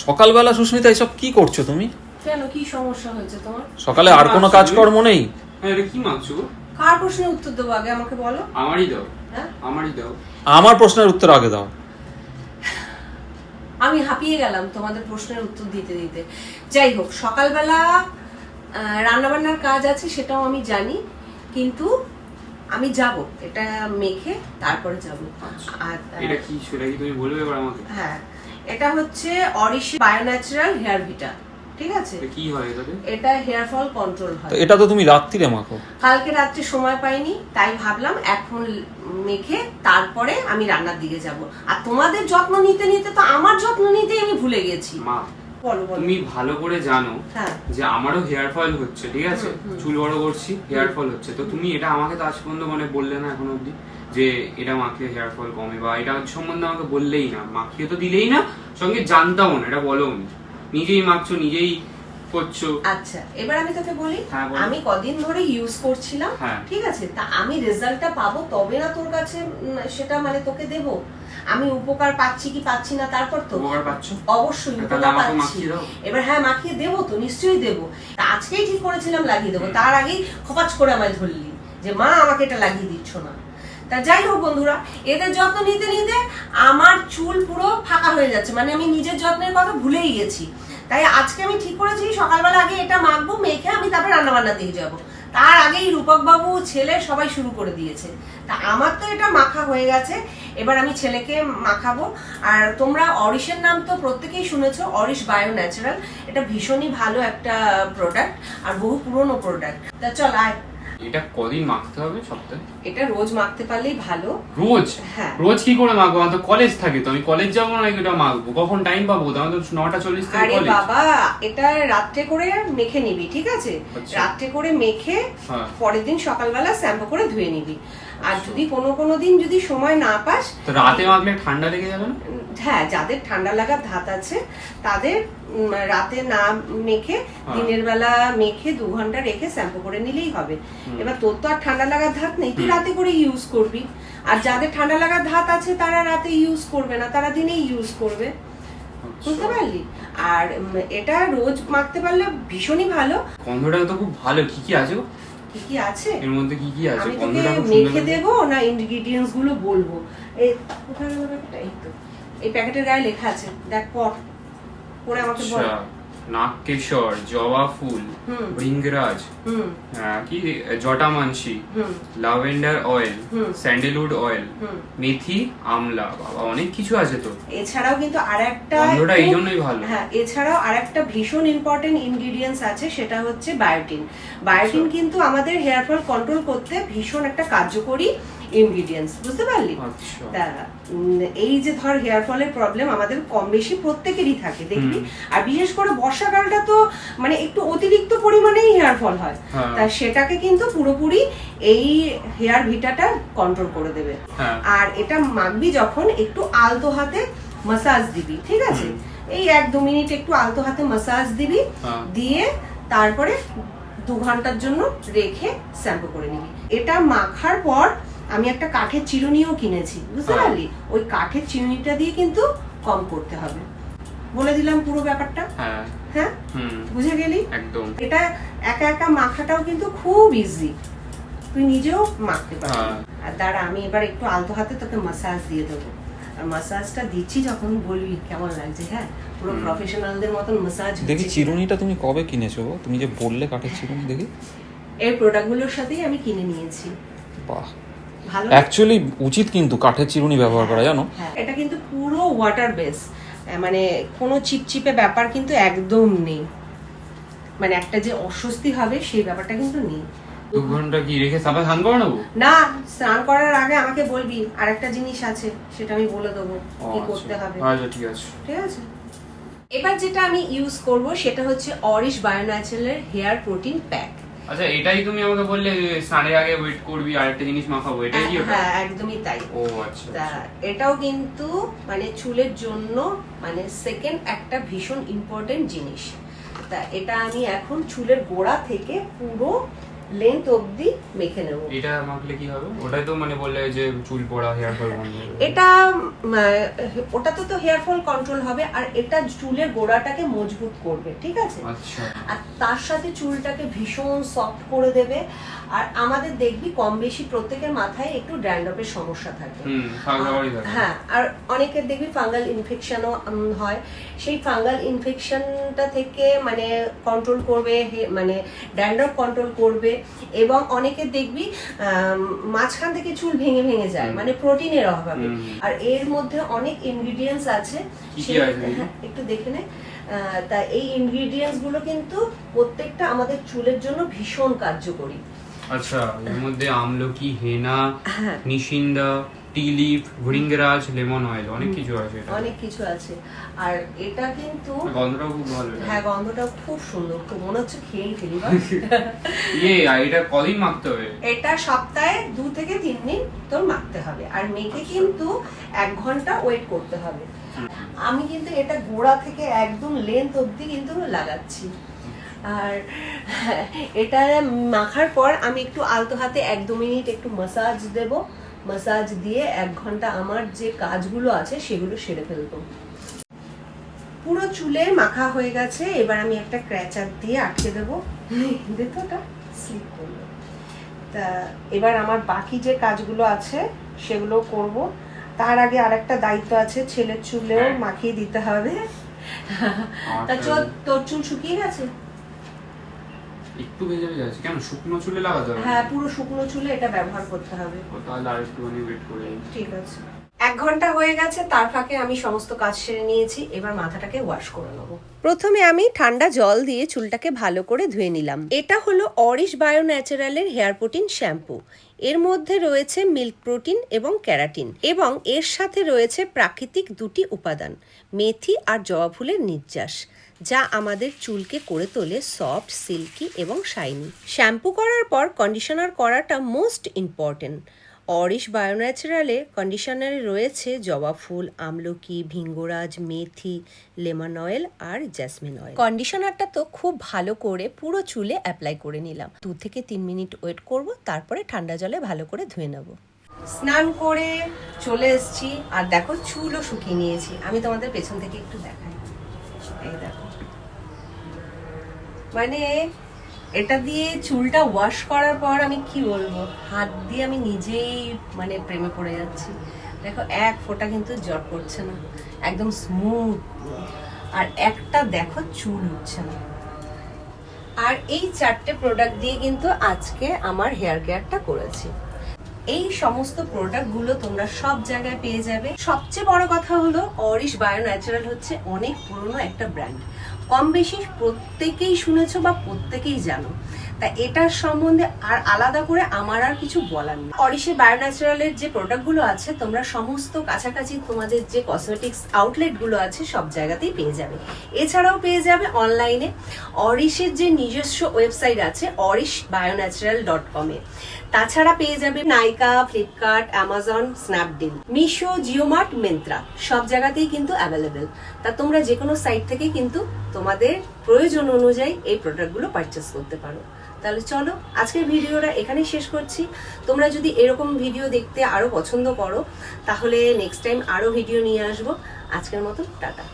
সকালবেলা সুস্মিতা এসব কি করছ তুমি? কেন কি সমস্যা হয়েছে তোমার? সকালে আর কোনো কাজকর্ম নেই? হ্যাঁ এটা কি মাগছো কার প্রশ্নের উত্তর দেবো আগে আমাকে বলো? আমারই দাও। হ্যাঁ? আমারই দাও। আমার প্রশ্নের উত্তর আগে দাও। আমি হাঁপিয়ে গেলাম তোমাদের প্রশ্নের উত্তর দিতে দিতে। যাই হোক সকালবেলা আহ, রান্নাবান্নার কাজ আছে সেটাও আমি জানি কিন্তু আমি যাব এটা মেখে তারপরে যাব। আচ্ছা। আর এটা কি সেটা কি তুমি বলবে এবার আমাকে? হ্যাঁ। এটা হচ্ছে অরিশি বায়োন্যাচারাল হেয়ার ভিটা ঠিক আছে? কি হয় এটাতে? এটা হেয়ার ফল কন্ট্রোল হয়। এটা তো তুমি রাত্রিরে মাখো। কালকে রাত্রে সময় পাইনি তাই ভাবলাম এখন মেখে তারপরে আমি রান্নার দিকে যাব। আর তোমাদের যত্ন নিতে নিতে তো আমার যত্ন নিতে আমি ভুলে গেছি। মা তুমি ভালো করে জানো হ্যাঁ। যে আমারও হেয়ার ফল হচ্ছে ঠিক আছে। চুল বড় করছি হেয়ার ফল হচ্ছে। তো তুমি এটা আমাকে তো আজ পর্যন্ত মানে বললে না এখন অব্দি যে এটা মাখিয়ে হেয়ার ফল কমে বা এটা সম্বন্ধে আমাকে বললেই না। মাখিয়ে তো দিলেই না সঙ্গে জানতামও না এটা বলো নিজেই মাখছো নিজেই করছ। আচ্ছা এবার আমি তোকে বলি হ্যাঁ, আমি কদিন ধরে ইউজ করছিলাম হ্যাঁ। ঠিক আছে? তা আমি রেজাল্টটা পাবো তবে না তোর কাছে সেটা মানে তোকে দেব। আমি উপকার পাচ্ছি কি পাচ্ছি না তারপর তো? অবশ্যই উপকার পাচ্ছি। এবার হ্যাঁ মাখিয়ে দেবো তো নিশ্চয়ই দেবো। তা আজকেই ঠিক করেছিলাম লাগিয়ে দেবো। তার আগেই খপাচ করে আমায় ধরলি যে মা আমাকে এটা লাগিয়ে দিচ্ছ না। তা যাই হোক বন্ধুরা এদের যত্ন নিতে নিতে আমার চুল পুরো ফাঁকা হয়ে যাচ্ছে। মানে আমি নিজের যত্নের কথা ভুলেই গেছি। তাই আজকে আমি ঠিক করেছি, সকালবেলা আগে এটা মাখবো, মেখে আমি তারপর রান্না বান্না দিয়ে যাব। তার আগেই রূপক বাবু ছেলে সবাই শুরু করে দিয়েছে। তা আমার তো এটা মাখা হয়ে গেছে, এবার আমি ছেলেকে মাখাবো। আর তোমরা অরিশের নাম তো প্রত্যেকেই শুনেছো অরিশ বায়ো ন্যাচারাল এটা ভীষণই ভালো একটা প্রোডাক্ট আর বহু পুরনো প্রোডাক্ট তা চল আয়। এটা কদিন মাখতে হবে সপ্তাহে? এটা রোজ মাখতে পারলেই ভালো। রোজ? হ্যাঁ। রোজ কি করে মাখবো? আমার তো কলেজ থাকে তো আমি কলেজ যাব না এটা মাখবো। কখন টাইম পাবো? তো আমার তো নটা চল্লিশ থেকে আরে কলেজ বাবা এটা রাত্রে করে মেখে নিবি ঠিক আছে? আচ্ছা। রাত্রে করে মেখে হ্যাঁ। পরের দিন সকালবেলা শ্যাম্পু করে ধুয়ে নিবি। আর যদি কোনো কোনো দিন যদি সময় না পাস রাতে মাখলে ঠান্ডা লেগে যাবে না? হ্যাঁ যাদের ঠান্ডা লাগার ধাত আছে তাদের রাতে না মেখে হ্যাঁ। দিনের বেলা মেখে দু ঘণ্টা রেখে শ্যাম্পু করে নিলেই হবে। এবার তোর তো আর ঠান্ডা লাগার ধাত নেই তুই রাতে করে ইউজ করবি। আর যাদের ঠান্ডা লাগার ধাত আছে তারা রাতে ইউজ করবে না তারা দিনেই ইউজ করবে। বুঝতে পারলি? আর এটা রোজ মাখতে পারলে ভীষণই ভালো। গন্ধটা তো খুব ভালো কি কি আছে? কি কি আছে? এর মধ্যে কি কি আছে? আমি তোকে মেখে দেব না ইনগ্রেডিয়েন্টসগুলো বলব? এই কোথায় গেল প্যাকেটটা? এই তো। এই প্যাকেটের গায়ে লেখা আছে। দেখ পড়। পড়ে আমাকে বল। আচ্ছা। নাগকেশর জবা ফুল। ভৃঙ্গরাজ কি জটামানসি লাভেন্ডার অয়েল স্যান্ডেলউড অয়েল মেথি আমলা বাবা অনেক কিছু আছে তো এছাড়াও কিন্তু আরেকটা গন্ধটা এই জন্যই ভালো। হ্যাঁ এছাড়াও আরেকটা ভীষণ ইম্পর্টেন্ট ইনগ্রিডিয়েন্টস আছে সেটা হচ্ছে বায়োটিন বায়োটিন আচ্ছা। কিন্তু আমাদের হেয়ার ফল কন্ট্রোল করতে ভীষণ একটা কার্যকরী ইনগ্রিডিয়েন্টস বুঝতে পারলি? আচ্ছা। তা এই যে ধর হেয়ার ফলের প্রবলেম আমাদের কম বেশি প্রত্যেকেরই থাকে দেখবি আর বিশেষ করে বর্ষাকালটা তো মানে একটু অতিরিক্ত পরিমাণেই হেয়ার ফল হয়। হ্যাঁ। তা সেটাকে কিন্তু পুরোপুরি এই হেয়ার ভিটাটা কন্ট্রোল করে দেবে। হ্যাঁ। আর এটা মাখবি যখন একটু আলতো হাতে মাসাজ দিবি ঠিক আছে? এই এক দু মিনিট একটু আলতো হাতে মাসাজ দিবি হ্যাঁ। দিয়ে তারপরে দু ঘণ্টার জন্য রেখে শ্যাম্পু করে নিবি। এটা মাখার পর আমি একটা কাঠের চিরুনিও কিনেছি বুঝতে হ্যাঁ। পারলি? ওই কাঠের চিরুনিটা দিয়ে কিন্তু কম করতে হবে। বলে দিলাম পুরো ব্যাপারটা। হ্যাঁ। হ্যাঁ? বুঝে গেলি? একদম। এটা একা একা মাখাটাও কিন্তু খুব ইজি তুই নিজেও মাখতে পারবি। হ্যাঁ। আর দাঁড়া আমি এবার একটু আলতো হাতে তোকে মাসাজ দিয়ে দেবো। আর মাসাজটা দিচ্ছি যখন বলবি কেমন লাগছে হ্যাঁ? পুরো প্রফেশনালদের মতন মাসাজ দেখি চিরুনিটা তুমি কবে কিনেছো তুমি যে বললে কাঠের চিরুনি দেখি। এই প্রোডাক্টগুলোর সাথেই আমি কিনে নিয়েছি। বাহ? অ্যাকচুয়ালি উচিত কিন্তু কাঠের চিরুনি ব্যবহার করা জানো? হ্যাঁ এটা কিন্তু পুরো ওয়াটার বেস মানে কোনো চিপচিপে ব্যাপার কিন্তু একদম নেই। মানে একটা যে অস্বস্তি হবে সেই ব্যাপারটা কিন্তু নেই। দু ঘণ্টা কি রেখে স্নান করে নেব? না স্নান করার আগে আমাকে বলবি আরেকটা জিনিস আছে সেটা আমি বলে দেবো কি আচ্ছা। করতে হবে। আচ্ছা ঠিক আছে। ঠিক আছে? এবার যেটা আমি ইউজ করব সেটা হচ্ছে অরিশ বায়োন্যাচারালের হেয়ার প্রোটিন প্যাক আচ্ছা এটাই তুমি আমাকে বললে সাড়ে আগে ওয়েট করবি আর একটা জিনিস মাখাবো এটাই কি হ্যাঁ একদমই তাই। ও আচ্ছা আচ্ছা। এটাও কিন্তু মানে চুলের জন্য মানে সেকেন্ড একটা ভীষণ ইম্পর্টেন্ট জিনিস। তা এটা আমি এখন চুলের গোড়া থেকে পুরো লেন্থ অবধি মেখে নেব। এটা মাখলে কি হবে? ওটাই তো মানে বললে যে চুল পড়া হেয়ার ফল বন্ধ এটা ওটাতে তো হেয়ার ফল কন্ট্রোল হবে আর এটা চুলের গোড়াটাকে মজবুত করবে ঠিক আছে? আচ্ছা। আর তার সাথে চুলটাকে ভীষণ সফট করে দেবে। আর আমাদের দেখবি কম বেশি প্রত্যেকের মাথায় একটু ড্যান্ড্রফের সমস্যা থাকে। হ্যাঁ আর অনেকের দেখবি ফাঙ্গাল ইনফেকশনও হয়। সেই ফাঙ্গাল ইনফেকশনটা থেকে মানে কন্ট্রোল করবে মানে ড্যান্ড্রফ কন্ট্রোল করবে। এবং অনেকে দেখবি মাঝখান থেকে চুল ভেঙে ভেঙে যায় মানে প্রোটিনের অভাবে। আর এর মধ্যে অনেক ইনগ্রিডিয়েন্টস আছে? হ্যাঁ, একটু দেখে নে। তা এই ইনগ্রিডিয়েন্টসগুলো কিন্তু প্রত্যেকটা আমাদের চুলের জন্য ভীষণ কার্যকরী। আচ্ছা এর মধ্যে আমলকি হেনা হ্যাঁ। নিশিন্দা টি লিফ ভৃঙ্গরাজ লেমন অয়েল অনেক কিছু আছে অনেক কিছু আছে। আর এটা কিন্তু গন্ধটাও খুব ভালো হ্যাঁ গন্ধটা খুব সুন্দর। খুব মনে হচ্ছে খেয়েই ফেলি ইয়ে এটা কদিন মাখতে হবে? এটা সপ্তাহে দু থেকে তিন দিন তোর মাখতে হবে। আর মেখে কিন্তু এক ঘণ্টা ওয়েট করতে হবে। আমি কিন্তু এটা গোড়া থেকে একদম লেন্থ অবধি কিন্তু লাগাচ্ছি। আর এটা মাখার পর আমি একটু আলতো হাতে এক দু মিনিট একটু মাসাজ দেব। মাসাজ দিয়ে এক ঘণ্টা আমার যে কাজগুলো আছে সেগুলো সেরে ফেলব। পুরো চুলে মাখা হয়ে গেছে এবার আমি একটা ক্র্যাচার দিয়ে আটকে দেবো। দেখো ওটা স্লিপ করল। তা এবার আমার বাকি যে কাজগুলো আছে সেগুলো করব। তার আগে আরেকটা দায়িত্ব আছে ছেলের চুলেও হ্যাঁ। মাখিয়ে দিতে হবে। তা আচ্ছা। চল তোর চুল শুকিয়ে গেছে? একটু ভেজে ভেজে আছে। কেন? শুকনো চুলে লাগাতে হবে? হ্যাঁ পুরো শুকনো চুলে এটা ব্যবহার করতে হবে। তাহলে আর একটুখানি ওয়েট করে ঠিক আছে। এক ঘণ্টা হয়ে গেছে তার ফাঁকে আমি সমস্ত কাজ সেরে নিয়েছি। এবার মাথাটাকে ওয়াশ করে নেব। প্রথমে আমি ঠান্ডা জল দিয়ে চুলটাকে ভালো করে ধুয়ে নিলাম। এটা হলো অরিশ বায়ো ন্যাচারালের হেয়ার প্রোটিন শ্যাম্পু এর মধ্যে রয়েছে মিল্ক প্রোটিন এবং ক্যারাটিন এবং এর সাথে রয়েছে প্রাকৃতিক দুটি উপাদান মেথি আর জবা ফুলের নির্যাস। যা আমাদের চুলকে করে তোলে সফট, সিল্কি এবং শাইনি। শ্যাম্পু করার পর কন্ডিশনার করাটা মোস্ট ইম্পর্টেন্ট। অরিশ বায়োন্যাচারালে কন্ডিশনারে রয়েছে জবা ফুল, আমলকি, ভিঙ্গরাজ, মেথি, লেমন অয়েল আর জ্যাসমিন অয়েল। কন্ডিশনারটা তো খুব ভালো করে পুরো চুলে অ্যাপ্লাই করে নিলাম। দু থেকে তিন মিনিট ওয়েট করব, তারপরে ঠান্ডা জলে ভালো করে ধুয়ে নেব। স্নান করে চলে এসেছি, আর দেখো চুলও শুকিয়ে নিয়েছি। আমি তোমাদের পেছন থেকে একটু দেখাই। এই দেখো। মানে এটা দিয়ে চুলটা ওয়াশ করার পর আমি কি বলব? হাত দিয়ে আমি নিজেই মানে প্রেমে পড়ে যাচ্ছি। দেখো, এক ফোঁটা কিন্তু জট পড়ছে না। একদম স্মুথ আর একটা দেখো, চুল উঠছে না। আর এই চারটে প্রোডাক্ট দিয়ে কিন্তু আজকে আমার হেয়ার কেয়ারটা করেছি। এই সমস্ত প্রোডাক্টগুলো তোমরা সব জায়গায় পেয়ে যাবে। সবচেয়ে বড় কথা হলো অরিশ বায়ো ন্যাচারাল হচ্ছে অনেক পুরনো একটা ব্র্যান্ড কম বেশি প্রত্যেকেই শুনেছো বা প্রত্যেকেই জানো। তা এটার সম্বন্ধে আর আলাদা করে আমার আর কিছু বলার নেই। অরিশের বায়ো ন্যাচারালের যে প্রোডাক্টগুলো আছে, তোমরা সমস্ত কাছাকাছি তোমাদের যে কসমেটিক্স আউটলেটগুলো আছে, সব জায়গাতেই পেয়ে যাবে। এছাড়াও পেয়ে যাবে অনলাইনে অরিশের যে নিজস্ব ওয়েবসাইট আছে অরিশ বায়ো ন্যাচারাল ডট কমে তাছাড়া পেয়ে যাবে Nykaa, Flipkart Amazon Snapdeal, Meesho, JioMart, Myntra, সব জায়গাতেই কিন্তু অ্যাভেলেবেল তা তোমরা যে কোনো সাইট থেকে কিন্তু তোমাদের প্রয়োজন অনুযায়ী এই প্রোডাক্টগুলো পারচেস করতে পারো। তাহলে চলো, আজকের ভিডিওটা এখানেই শেষ করছি। তোমরা যদি এরকম ভিডিও দেখতে আরও পছন্দ করো, তাহলে নেক্সট টাইম আরও ভিডিও নিয়ে আসব। আজকের মতো টাটা।